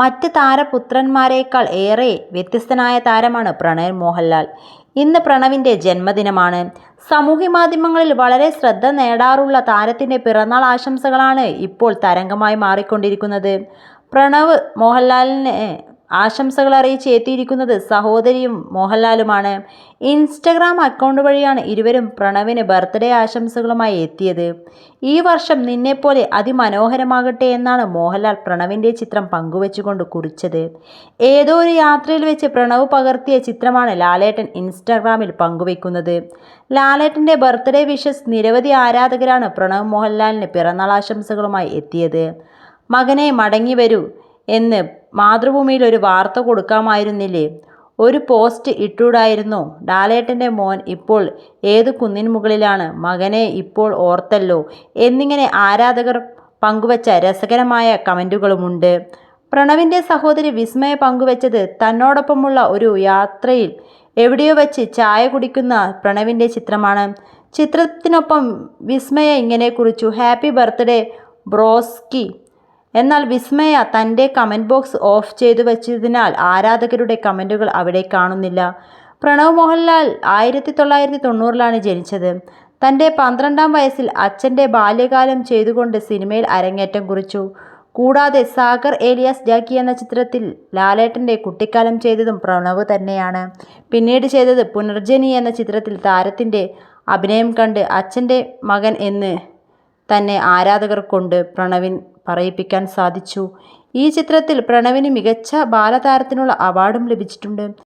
മറ്റ് താരപുത്രന്മാരെക്കാൾ ഏറെ വ്യത്യസ്തനായ താരമാണ് പ്രണയ് മോഹൻലാൽ. ഇന്ന് പ്രണവിന്റെ ജന്മദിനമാണ്. സാമൂഹ്യ മാധ്യമങ്ങളിൽ വളരെ ശ്രദ്ധ നേടാറുള്ള താരത്തിന്റെ പിറന്നാൾ ആശംസകളാണ് ഇപ്പോൾ തരംഗമായി മാറിക്കൊണ്ടിരിക്കുന്നത്. പ്രണവ് മോഹൻലാലിന് ആശംസകളറിയിച്ച് എത്തിയിരിക്കുന്നത് സഹോദരിയും മോഹൻലാലുമാണ്. ഇൻസ്റ്റഗ്രാം അക്കൗണ്ട് വഴിയാണ് ഇരുവരും പ്രണവിന് ബർത്ത്ഡേ ആശംസകളുമായി എത്തിയത്. ഈ വർഷം നിന്നെപ്പോലെ അതിമനോഹരമാകട്ടെ എന്നാണ് മോഹൻലാൽ പ്രണവിന്റെ ചിത്രം പങ്കുവെച്ചുകൊണ്ട് കുറിച്ചത്. ഏതോ ഒരു യാത്രയിൽ വെച്ച് പ്രണവ് പകർത്തിയ ചിത്രമാണ് ലാലേട്ടൻ ഇൻസ്റ്റാഗ്രാമിൽ പങ്കുവെക്കുന്നത്. ലാലേട്ടന്റെ ബർത്ത്ഡേ വിഷസ് നിരവധി ആരാധകരാണ് പ്രണവ് മോഹൻലാലിന് പിറന്നാൾ ആശംസകളുമായി എത്തിയത്. മകനെ മടങ്ങി മടങ്ങിവരൂ എന്ന് മാതൃഭൂമിയിൽ ഒരു വാർത്ത കൊടുക്കാമായിരുന്നില്ലേ. ഒരു പോസ്റ്റ് ഇട്ടൂടായിരുന്നു ഡാലേട്ടന്റെ മോൻ ഇപ്പോൾ ഏത് കുന്നിൻ മുകളിലാണ്. മകനെ ഇപ്പോൾ ഓർത്തല്ലോ. " എന്നിങ്ങനെ ആരാധകർ പങ്കുവച്ച രസകരമായ കമന്റുകളുമുണ്ട് പ്രണവിന്റെ സഹോദരി വിസ്മയ പങ്കുവച്ചത് തന്നോടൊപ്പമുള്ള ഒരു യാത്രയിൽ എവിടെയോ വെച്ച് ചായ കുടിക്കുന്ന പ്രണവിന്റെ ചിത്രമാണ്. ചിത്രത്തിനൊപ്പം വിസ്മയ ഇങ്ങനെ കുറിച്ചു "ഹാപ്പി ബർത്ത്ഡേ ബ്രോസ്കി. " എന്നാൽ വിസ്മയ തന്റെ കമന്റ് ബോക്സ് ഓഫ് ചെയ്തു വച്ചതിനാൽ ആരാധകരുടെ കമന്റുകൾ അവിടെ കാണുന്നില്ല. പ്രണവ് മോഹൻലാൽ ആയിരത്തി തൊള്ളായിരത്തി തൊണ്ണൂറിലാണ് ജനിച്ചത്. തന്റെ പന്ത്രണ്ടാം വയസ്സിൽ അച്ഛന്റെ ബാല്യകാലം ചെയ്തുകൊണ്ട് സിനിമയിൽ അരങ്ങേറ്റം കുറിച്ചു. കൂടാതെ സാഗർ ഏലിയാസ് ജാക്കി എന്ന ചിത്രത്തിൽ ലാലേട്ടന്റെ കുട്ടിക്കാലം ചെയ്തതും പ്രണവ് തന്നെയാണ്. പിന്നീട് ചെയ്തത് പുനർജനി എന്ന ചിത്രത്തിൽ താരത്തിന്റെ അഭിനയം കണ്ട് അച്ഛന്റെ മകൻ എന്ന് തന്നെ ആരാധകർ കൊണ്ട് പ്രണവിന് പറയിപ്പിക്കാൻ സാധിച്ചു. ഈ ചിത്രത്തിൽ പ്രണവിന് മികച്ച ബാലതാരത്തിനുള്ള അവാർഡും ലഭിച്ചിട്ടുണ്ട്.